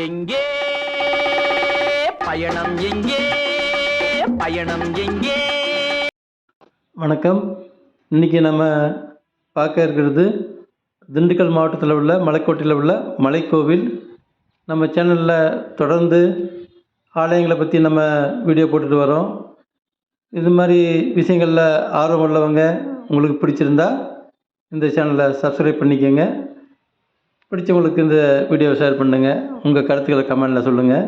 எங்கே? பயணம் எங்கே? பயணம் எங்கே? வணக்கம். இன்னைக்கு நம்ம பார்க்க இருக்கிறது திண்டுக்கல் மாவட்டத்தில் உள்ள மலைக்கோட்டையில் உள்ள மலைக்கோவில். நம்ம சேனலில் தொடர்ந்து ஆலயங்களை பற்றி நம்ம வீடியோ போட்டுட்டு வரோம். இது மாதிரி விஷயங்களில் ஆர்வம் உள்ளவங்க உங்களுக்கு பிடிச்சிருந்தா இந்த சேனலை சப்ஸ்கிரைப் பண்ணிக்கோங்க. பிடிச்சவங்களுக்கு இந்த வீடியோவை ஷேர் பண்ணுங்கள் உங்கள் கருத்துக்களை கமெண்டில் சொல்லுங்கள்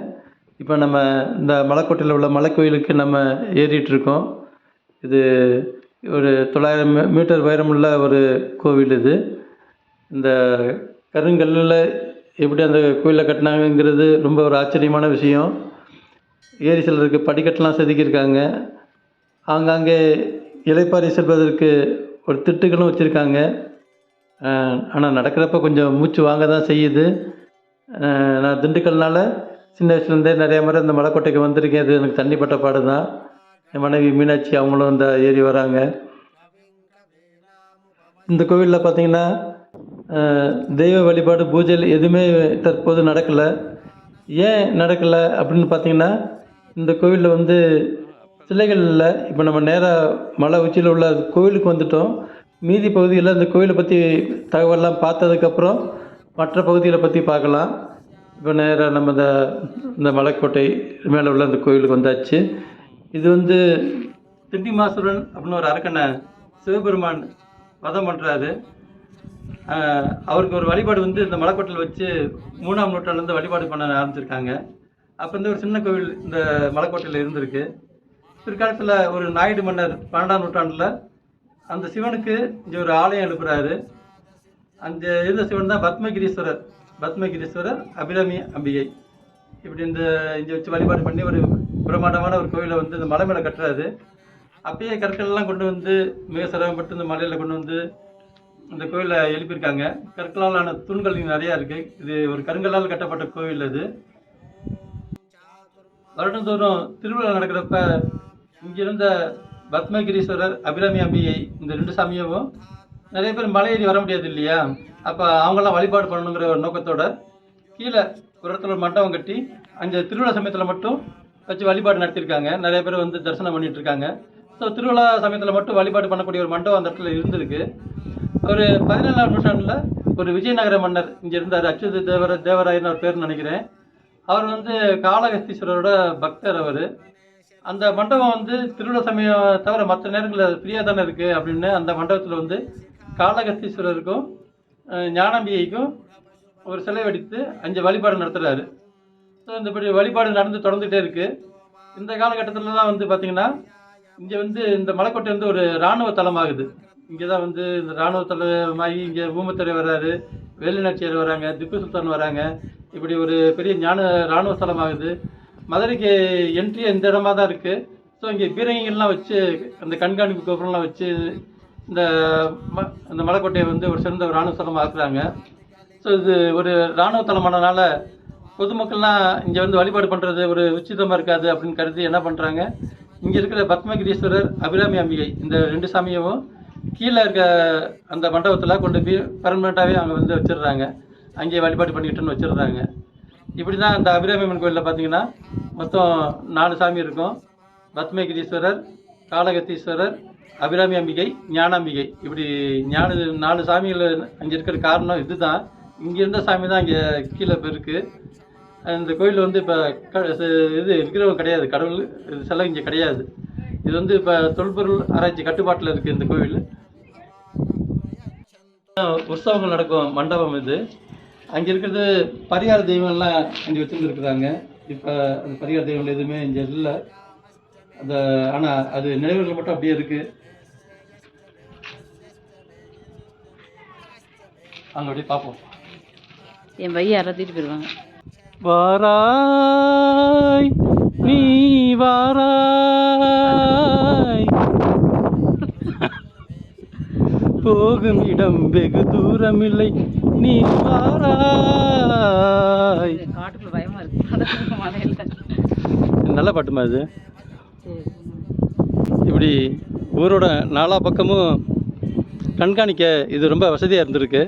இப்போ நம்ம இந்த மலைக்கோட்டையில் உள்ள மலைக்கோயிலுக்கு நம்ம ஏறிட்டுருக்கோம் இது ஒரு தொள்ளாயிரம் மீட்டர் உயரமுள்ள ஒரு கோவில் இது. இந்த கருங்கல்லில் எப்படி அந்த கோயிலை கட்டினாங்கங்கிறது ரொம்ப ஒரு ஆச்சரியமான விஷயம். ஏரி சிலருக்கு படிக்கட்டெலாம் செதுக்கியிருக்காங்க. ஆங்காங்கே இலைப்பாரி செல்வதற்கு ஒரு திட்டுகளும் வச்சுருக்காங்க. ஆனால் நடக்கிறப்ப கொஞ்சம் மூச்சு வாங்க தான் செய்யுது நான் திண்டுக்கல்னால சின்ன வயசுலேருந்தே நிறைய முறை இந்த மலைக்கோட்டைக்கு வந்திருக்கேன். இது எனக்கு தண்ணிப்பட்ட பாடு தான் என் மனைவி மீனாட்சி அவங்களும் இந்த ஏறி வராங்க. இந்த கோவிலில் பார்த்தீங்கன்னா தெய்வ வழிபாடு பூஜை எதுவுமே தற்போது நடக்கலை. ஏன் நடக்கலை அப்படின்னு பார்த்தீங்கன்னா இந்த கோவிலில் வந்து சிலைகள் இல்லை. இப்போ நம்ம நேராக மலை உச்சியில் உள்ள கோவிலுக்கு வந்துட்டோம். மீதி பகுதியில் இந்த கோயிலை பற்றி தகவல்லாம் பார்த்ததுக்கப்புறம் மற்ற பகுதிகளை பற்றி பார்க்கலாம். இப்போ நேராக நம்ம இந்த இந்த மலைக்கோட்டை மேலே உள்ள அந்த கோயிலுக்கு வந்தாச்சு. இது வந்து திண்டிமாசுரன் அப்படின்னு ஒரு அரக்கனை சிவபெருமான் வதம் பண்ணுறாரு அவருக்கு ஒரு வழிபாடு வந்து இந்த மலைக்கோட்டையில் வச்சு மூணாம் நூற்றாண்டுலேருந்து வழிபாடு பண்ண ஆரம்பிச்சிருக்காங்க. அப்போ வந்து ஒரு சின்ன கோவில் இந்த மலைக்கோட்டையில் இருந்திருக்கு. பிற்காலத்தில் ஒரு நாயுடு மன்னர் பன்னெண்டாம் நூற்றாண்டில் அந்த சிவனுக்கு இங்கே ஒரு ஆலயம் எழுப்புறாரு அந்த இருந்த சிவன் தான் பத்மகிரீஸ்வரர். பத்மகிரீஸ்வரர் அபிராமி அம்பிகை. இப்படி இந்த இங்கே வச்சு வழிபாடு பண்ணி ஒரு பிரம்மாண்டமான ஒரு கோயிலை வந்து இந்த மலை மேலே கட்டுறாரு. அப்பயே கற்கள்லாம் கொண்டு வந்து மிக சிரமப்பட்டு இந்த மலையில் கொண்டு வந்து இந்த கோயிலை எழுப்பியிருக்காங்க. கற்களால் ஆன தூண்கள் இங்கே நிறையா இருக்குது இது ஒரு கருங்கல்லால் கட்டப்பட்ட கோவில் அது. வருடந்தோறும் திருவிழா நடக்கிறப்ப இங்கிருந்த பத்மகிரீஸ்வரர் அபிராமி அம்பியை இந்த ரெண்டு சாமியவும் நிறைய பேர் மலை ஏறி வர முடியாது இல்லையா? அப்போ அவங்களாம் வழிபாடு பண்ணணுங்கிற ஒரு நோக்கத்தோட கீழே ஒரு இடத்துல ஒரு மண்டபம் கட்டி அந்த திருவிழா சமயத்தில் மட்டும் வச்சு வழிபாடு நடத்தியிருக்காங்க. நிறைய பேர் வந்து தரிசனம் பண்ணிட்டு இருக்காங்க. ஸோ திருவிழா சமயத்தில் மட்டும் வழிபாடு பண்ணக்கூடிய ஒரு மண்டபம் அந்த இடத்துல இருந்திருக்கு. ஒரு பதினேழாம் நூற்றாண்டில் ஒரு விஜயநகர மன்னர் இங்கே இருந்தார். அச்சுத தேவர தேவராயர்னு ஒரு பேர் நினைக்கிறேன். அவர் வந்து காளகஸ்தீஸ்வரரோட பக்தர் அவர். அந்த மண்டபம் வந்து திருவிழா சமயம் தவிர மற்ற நேரங்களில் ஃப்ரீயாக தானே இருக்குது அப்படின்னு அந்த மண்டபத்தில் வந்து காளகஸ்தீஸ்வரருக்கும் அஹ், ஞானாம்பிகைக்கும் ஒரு சிலை வடித்து அஞ்சு வழிபாடு நடத்துகிறாரு ஸோ இந்த இப்படி வழிபாடு நடந்து தொடர்ந்துகிட்டே இருக்குது இந்த காலகட்டத்தில் தான் வந்து பார்த்திங்கன்னா இங்கே வந்து இந்த மலைக்கோட்டை வந்து ஒரு இராணுவ தலமாகுது. இங்கே தான் வந்து இந்த இராணுவ தலமாகி இங்கே ஊமத்துறை வர்றாரு வேலுநாச்சியார் வராங்க திப்பு சுல்தான் வராங்க. இப்படி ஒரு பெரிய ஞான இராணுவ ஸ்தலமாகுது மதுரைக்கு என்ட்ரி இந்த இடமா தான் இருக்குது ஸோ இங்கே பீரங்கிகள்லாம் வச்சு அந்த கண்காணிப்பு கோபுரம்லாம் வச்சு இந்த ம இந்த மலைக்கோட்டையை வந்து ஒரு சிறந்த ஒரு இராணுவ தளமாக ஆக்குறாங்க. ஸோ இது ஒரு இராணுவ தலமானனால பொதுமக்கள்லாம் இங்கே வந்து வழிபாடு பண்ணுறது ஒரு உச்சிதமாக இருக்காது அப்படின்னு கருதி என்ன பண்ணுறாங்க இங்கே இருக்கிற பத்மகிரீஸ்வரர் அபிராமி அம்பிகை இந்த ரெண்டு சாமியவும் கீழே இருக்க அந்த மண்டபத்தில் கொண்டு போய் பர்மனெண்ட்டாகவே அங்கே வந்து வச்சிடுறாங்க. அங்கேயே வழிபாடு பண்ணிக்கிட்டுன்னு வச்சிடுறாங்க. இப்படி தான் அந்த அபிராமி அம்மன் கோயிலில் பார்த்தீங்கன்னா மொத்தம் நாலு சாமி இருக்கும். பத்மகிரீஸ்வரர் காலகத்தீஸ்வரர் அபிராமி அம்பிகை ஞானாம்பிகை. இப்படி ஞான நாலு சாமிகள் அங்கே இருக்கிற காரணம் இதுதான். இங்கே இருந்த சாமி தான் இங்கே கீழே இப்போ இருக்குது இந்த கோயில் வந்து இப்போ இது இருக்கிறவங்க கிடையாது. கடவுள் இது செலவு இங்கே கிடையாது. இது வந்து இப்போ தொல்பொருள் ஆராய்ச்சி கட்டுப்பாட்டில் இருக்குது இந்த கோவில் உற்சவங்கள் நடக்கும் மண்டபம் இது. அங்கே இருக்கிறது பரிகார தெய்வங்கள்லாம் அங்கே வச்சுருந்துருக்குறாங்க. இப்போ அந்த பரிகார தெய்வங்கள் எதுவுமே இங்கே இல்லை. அந்த ஆனால் அது நினைவுகள் மட்டும் அப்படியே இருக்குது அங்கே அப்படியே பார்ப்போம். என் பையன் அறத்திட்டு போயிடுவாங்க வாராய் நீ வாராய். போகும் இடம் வெகு தூரமில்லை. நீ வாராய் நல்ல பாட்டுமா இது? இப்படி ஊரோட நாலா பக்கமும் கண்காணிக்க இது ரொம்ப வசதியாக இருந்திருக்கு.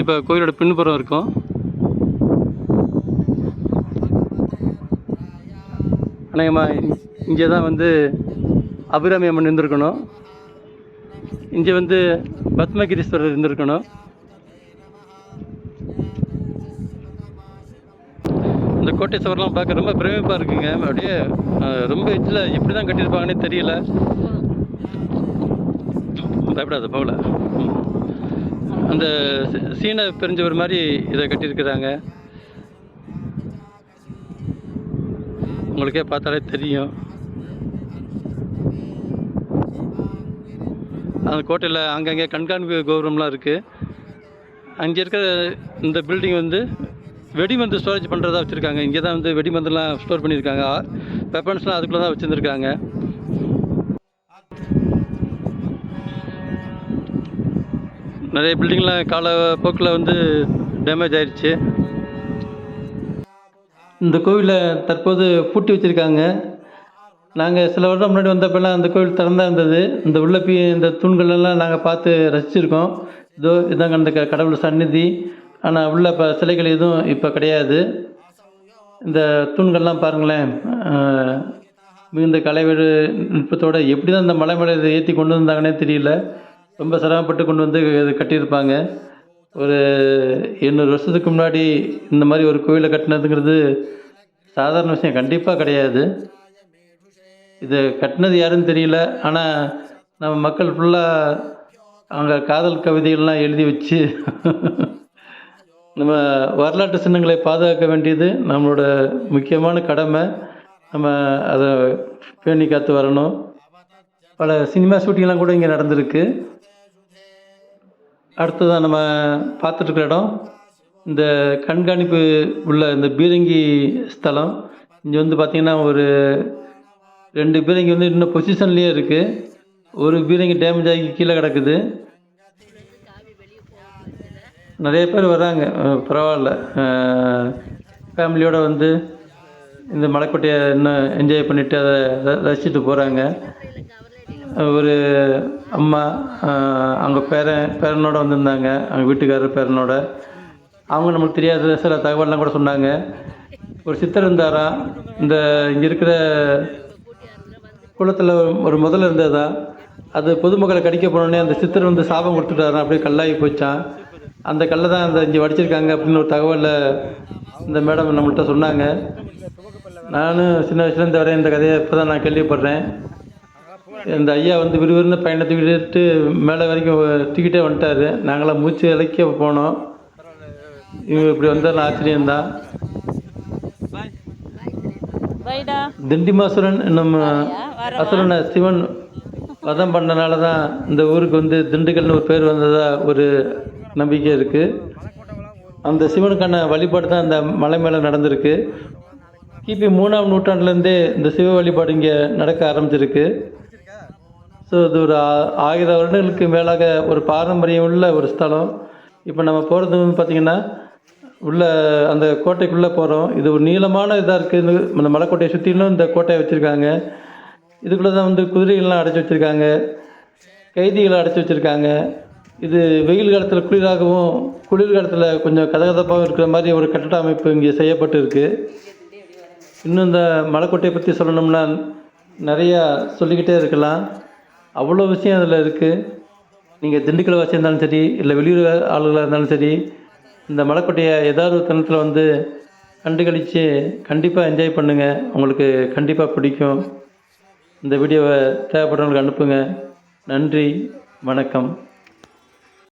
இப்போ கோயிலோட பின்புறம் இருக்கும். அநேகமாக இங்கே தான் வந்து அபிராமி அம்மன் இருந்திருக்கணும். இங்கே வந்து பத்மகிரீஸ்வரர் இருந்திருக்கணும். இந்த கோட்டை சுவர்லாம் பார்க்க ரொம்ப பிரமிப்பாக இருக்குங்க. அப்படியே ரொம்ப இதில் எப்படி தான் கட்டியிருப்பாங்கன்னே தெரியல. பயப்படாத போகல. அந்த சீ- சீன பெருஞ்சவர் மாதிரி இதை கட்டியிருக்கிறாங்க. உங்களுக்கே பார்த்தாலே தெரியும். அந்த கோட்டையில் அங்கங்கே கண்காணிப்பு கோபுரம்லாம் இருக்குது அங்கே இருக்கிற இந்த பில்டிங் வந்து வெடிமருந்து ஸ்டோரேஜ் பண்ணுறதா வச்சுருக்காங்க. இங்கே தான் வந்து வெடிமருந்துலாம் ஸ்டோர் பண்ணியிருக்காங்க. வெப்பன்ஸ்லாம் அதுக்குள்ளே தான் வச்சுருந்துருக்காங்க. நிறைய பில்டிங்லாம் கால போக்கில் வந்து டேமேஜ் ஆயிடுச்சு இந்த கோவிலை தற்போது பூட்டி வச்சுருக்காங்க. நாங்கள் சில வருடம் முன்னாடி வந்தப்பெல்லாம் அந்த கோவில் திறந்தா இருந்தது. இந்த உள்ள பி இந்த தூண்கள் எல்லாம் நாங்கள் பார்த்து ரசிச்சிருக்கோம். இதோ இதாங்க அந்த க- கடவுள் சந்நிதி. ஆனால் உள்ள இப்போ சிலைகள் எதுவும் இப்போ கிடையாது. இந்த தூண்கள்லாம் பாருங்களேன் மிகுந்த கலைவெடு நுட்பத்தோட எப்படி தான் இந்த மலை மேலே இதை ஏற்றி கொண்டு வந்தாங்கன்னே தெரியல. ரொம்ப சிரமப்பட்டு கொண்டு வந்து இது கட்டியிருப்பாங்க. ஒரு எண்ணூறு வருஷத்துக்கு முன்னாடி இந்த மாதிரி ஒரு கோவிலை கட்டினதுங்கிறது சாதாரண விஷயம் கண்டிப்பாக கிடையாது. இது கட்டினது யாருன்னு தெரியல. ஆனால் நம்ம மக்கள் ஃபுல்லாக அவங்க காதல் கவிதைகள்லாம் எழுதி வச்சு நம்ம வரலாற்று சின்னங்களை பாதுகாக்க வேண்டியது நம்மளோட முக்கியமான கடமை. நம்ம அதை பேணி காத்து வரணும். பல சினிமா ஷூட்டிங்லாம் கூட இங்கே நடந்திருக்கு. அடுத்ததான் நம்ம பார்த்துட்ருக்க இடம் இந்த கண்காணிப்பு உள்ள இந்த பீரங்கி ஸ்தலம். இங்கே வந்து பார்த்திங்கன்னா ஒரு ரெண்டு பீரங்கி வந்து இன்னும் பொசிஷன்லேயே இருக்குது ஒரு பீரங்கி டேமேஜ் ஆகி கீழே கிடக்குது. நிறைய பேர் வராங்க. பரவாயில்ல. ஃபேமிலியோடு வந்து இந்த மலைக்கோட்டையை இன்னும் என்ஜாய் பண்ணிவிட்டு அதை ர- ரசிச்சுட்டு போகிறாங்க ஒரு அம்மா அவங்க பேரன் பேரனோட வந்திருந்தாங்க. அவங்க வீட்டுக்காரர் பேரனோட. அவங்க நமக்கு தெரியாத சில தகவல்லாம் கூட சொன்னாங்க. ஒரு சித்தர் இருந்தாராம். இந்த இங்கே இருக்கிற குளத்தில் ஒரு முதல்ல இருந்ததா? அது பொதுமக்களை கடிக்க போனோடனே அந்த சித்தர் வந்து சாபம் கொடுத்துட்டாராம் அப்படியே கல்லாகி போச்சான் அந்த கல்லை தான் அந்த இங்கே வடிச்சிருக்காங்க அப்படின்னு ஒரு தகவலை இந்த மேடம் நம்மள்கிட்ட சொன்னாங்க. நானும் சின்ன வயசுலேருந்து வரேன். இந்த கதையை இப்போ தான் நான் கேள்விப்படுறேன். இந்த ஐயா வந்து விறுவிறுன்னு பயணத்தை விட்டு மேலே வரைக்கும் தூக்கிட்டே வந்துட்டாரு. நாங்களாம் மூச்சு இலக்கிய போனோம். இவங்க இப்படி வந்தாலும் ஆச்சரியம்தான். திண்டிமாசுரன் நம்ம அசுரனை சிவன் வதம் பண்ணனால தான் இந்த ஊருக்கு வந்து திண்டுக்கல்னு ஒரு பேர் வந்ததா ஒரு நம்பிக்கை இருக்குது அந்த சிவனுக்கான வழிபாடு தான் இந்த மலை மேலே நடந்திருக்கு. கிபி மூணாம் நூற்றாண்டுலேருந்தே இந்த சிவ வழிபாடு இங்கே நடக்க ஆரம்பிச்சிருக்கு. ஸோ இது ஒரு ஆயிரம் வருடங்களுக்கு மேலாக ஒரு பாரம்பரியம் உள்ள ஒரு ஸ்தலம். இப்போ நம்ம போகிறது வந்து பார்த்திங்கன்னா உள்ள அந்த கோட்டைக்குள்ளே போகிறோம் இது ஒரு நீளமான இதாக இருக்குது இந்த மலைக்கோட்டையை சுற்றிலும் இந்த கோட்டையை வச்சுருக்காங்க. இதுக்குள்ளே தான் வந்து குதிரைகள்லாம் அடைச்சி வச்சுருக்காங்க. கைதிகளை அடைச்சி வச்சுருக்காங்க. இது வெயில் காலத்தில் குளிராகவும் குளிர் காலத்தில் கொஞ்சம் கதகதப்பாகவும் இருக்கிற மாதிரி ஒரு கட்டட அமைப்பு இங்கே செய்யப்பட்டு இருக்குது இன்னும் இந்த மலைக்கோட்டையை பற்றி சொல்லணும்னா நிறையா சொல்லிக்கிட்டே இருக்கலாம். அவ்வளோ விஷயம் அதில் இருக்குது நீங்கள் திண்டுக்கல் வாசியாக இருந்தாலும் சரி இல்லை வெளியூர் ஆளுகளாக இருந்தாலும் சரி இந்த மலைக்கோட்டையை ஏதாவது ஒரு தருணத்தில் வந்து கண்டுகளித்து கண்டிப்பாக என்ஜாய் பண்ணுங்கள் உங்களுக்கு கண்டிப்பாக பிடிக்கும். இந்த வீடியோவை தேவைப்படுறவங்களுக்கு அனுப்புங்க. நன்றி. வணக்கம்.